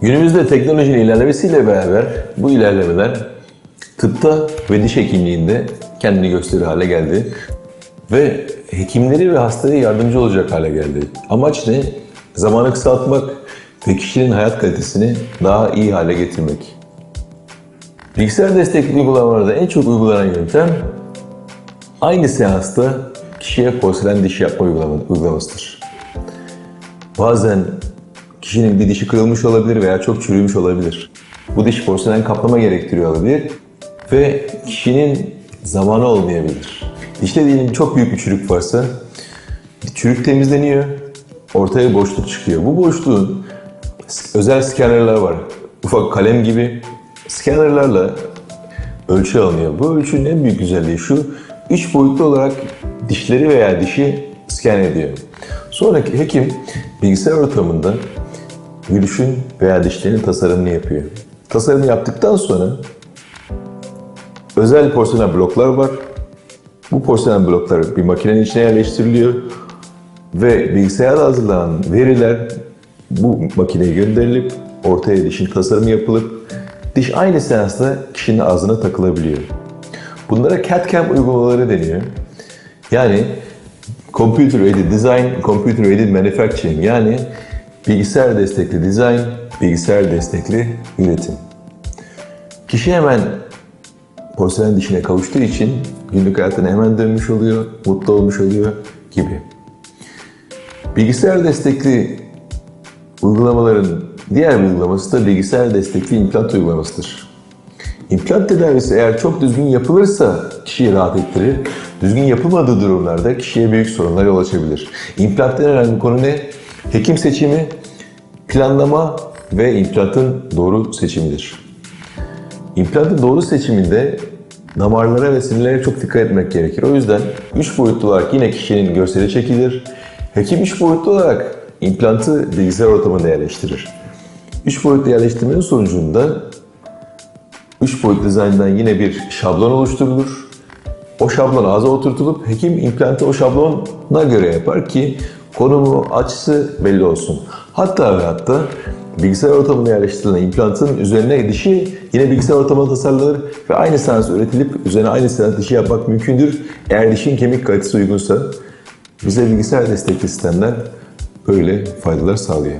Günümüzde teknolojinin ilerlemesiyle beraber bu ilerlemeler tıpta ve diş hekimliğinde kendini gösterir hale geldi. Ve hekimleri ve hastaya yardımcı olacak hale geldi. Amaç ne? Zamanı kısaltmak ve kişinin hayat kalitesini daha iyi hale getirmek. Bilgisayar destekli uygulamalarda en çok uygulanan yöntem aynı seansta kişiye porselen diş yapma uygulama- uygulamasıdır. Bazen kişinin bir dişi kırılmış olabilir veya çok çürümüş olabilir. Bu diş porselen kaplama gerektiriyor olabilir ve kişinin zamanı olmayabilir. Dişte diyelim çok büyük bir çürük varsa çürük temizleniyor, ortaya boşluk çıkıyor. Bu boşluğun özel scannerlar var. Ufak kalem gibi scannerlarla ölçü alınıyor. Bu ölçünün en büyük güzelliği şu, üç boyutlu olarak dişleri veya dişi scan ediyor. Sonraki hekim bilgisayar ortamında gülüşün veya dişlerin tasarımını yapıyor. Tasarımı yaptıktan sonra özel porselen bloklar var. Bu porselen bloklar bir makinenin içine yerleştiriliyor ve bilgisayarda hazırlanan veriler bu makineye gönderilip ortaya dişin tasarımı yapılıp diş aynı seansta kişinin ağzına takılabiliyor. Bunlara CAD-CAM uygulamaları deniyor. Yani Computer Aided Design, Computer Aided Manufacturing yani bilgisayar destekli dizayn, bilgisayar destekli üretim. Kişi hemen porselen dişine kavuştuğu için günlük hayatına hemen dönmüş oluyor, mutlu olmuş oluyor gibi. Bilgisayar destekli uygulamaların diğer bir uygulaması da bilgisayar destekli implant uygulamasıdır. İmplant tedavisi eğer çok düzgün yapılırsa kişiyi rahat ettirir. Düzgün yapılmadığı durumlarda kişiye büyük sorunlar yol açabilir. İmplantta en önemli konu ne? Hekim seçimi, planlama ve implantın doğru seçimidir. İmplantın doğru seçiminde damarlara ve sinirlere çok dikkat etmek gerekir. O yüzden 3 boyutlu olarak yine kişinin görseli çekilir. Hekim 3 boyutlu olarak implantı bilgisayar ortamında yerleştirir. 3 boyutlu yerleştirmenin sonucunda 3 boyutlu dizayndan yine bir şablon oluşturulur. O şablon ağza oturtulup hekim implantı o şablona göre yapar ki konumu, açısı belli olsun. Hatta ve hatta bilgisayar ortamına yerleştirilen implantın üzerine dişi yine bilgisayar ortamında tasarlanır ve aynı seans üretilip üzerine aynı seans dişi yapmak mümkündür. Eğer dişin kemik kalitesi uygunsa bize bilgisayar destekli sistemler böyle faydalar sağlıyor.